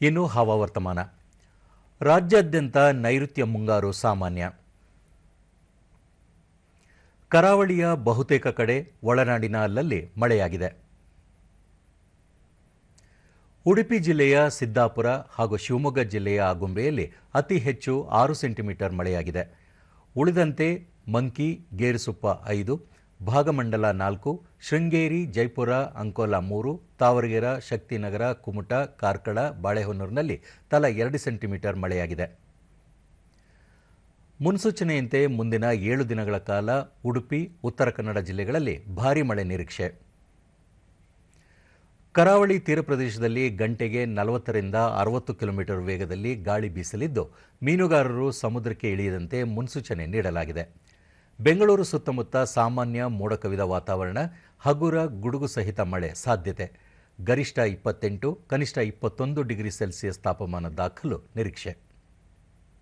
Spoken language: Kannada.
ಇನ್ನು ಹವಾವರ್ತಮಾನ. ರಾಜ್ಯಾದ್ಯಂತ ನೈಋತ್ಯ ಮುಂಗಾರು ಸಾಮಾನ್ಯ. ಕರಾವಳಿಯ ಬಹುತೇಕ ಕಡೆ ಒಳನಾಡಿನ ಅಲ್ಲಲ್ಲಿ ಮಳೆಯಾಗಿದೆ. ಉಡುಪಿ ಜಿಲ್ಲೆಯ ಸಿದ್ದಾಪುರ ಹಾಗೂ ಶಿವಮೊಗ್ಗ ಜಿಲ್ಲೆಯ ಆಗುಂಬೆಯಲ್ಲಿ ಅತಿ ಹೆಚ್ಚು ಆರು ಸೆಂಟಿಮೀಟರ್ ಮಳೆಯಾಗಿದೆ. ಉಳಿದಂತೆ ಮಂಕಿ, ಗೇರುಸುಪ್ಪ ಐದು ಭಾಗಮಂಡಲ ನಾಲ್ಕು, ಶೃಂಗೇರಿ, ಜೈಪುರ, ಅಂಕೋಲಾ ಮೂರು, ತಾವರಗೆರೆ, ಶಕ್ತಿನಗರ, ಕುಮಟ, ಕಾರ್ಕಳ, ಬಾಳೆಹೊನ್ನೂರಿನಲ್ಲಿ ತಲಾ ಎರಡು ಸೆಂಟಿಮೀಟರ್ ಮಳೆಯಾಗಿದೆ. ಮುನ್ಸೂಚನೆಯಂತೆ ಮುಂದಿನ ಏಳು ದಿನಗಳ ಕಾಲ ಉಡುಪಿ, ಉತ್ತರ ಕನ್ನಡ ಜಿಲ್ಲೆಗಳಲ್ಲಿ ಭಾರೀ ಮಳೆ ನಿರೀಕ್ಷೆ. ಕರಾವಳಿ ತೀರ ಪ್ರದೇಶದಲ್ಲಿ ಗಂಟೆಗೆ ನಲವತ್ತರಿಂದ ಅರವತ್ತು ಕಿಲೋಮೀಟರ್ ವೇಗದಲ್ಲಿ ಗಾಳಿ ಬೀಸಲಿದ್ದು, ಮೀನುಗಾರರು ಸಮುದ್ರಕ್ಕೆ ಇಳಿಯದಂತೆ ಮುನ್ಸೂಚನೆ ನೀಡಲಾಗಿದೆ. ಬೆಂಗಳೂರು ಸುತ್ತಮುತ್ತ ಸಾಮಾನ್ಯ ಮೋಡ ಕವಿದ ವಾತಾವರಣ, ಹಗುರ, ಗುಡುಗು ಸಹಿತ ಮಳೆ ಸಾಧ್ಯತೆ. ಗರಿಷ್ಠ ಇಪ್ಪತ್ತೆಂಟು, ಕನಿಷ್ಠ ಇಪ್ಪತ್ತೊಂದು ಡಿಗ್ರಿ ಸೆಲ್ಸಿಯಸ್ ತಾಪಮಾನ ದಾಖಲು ನಿರೀಕ್ಷೆ.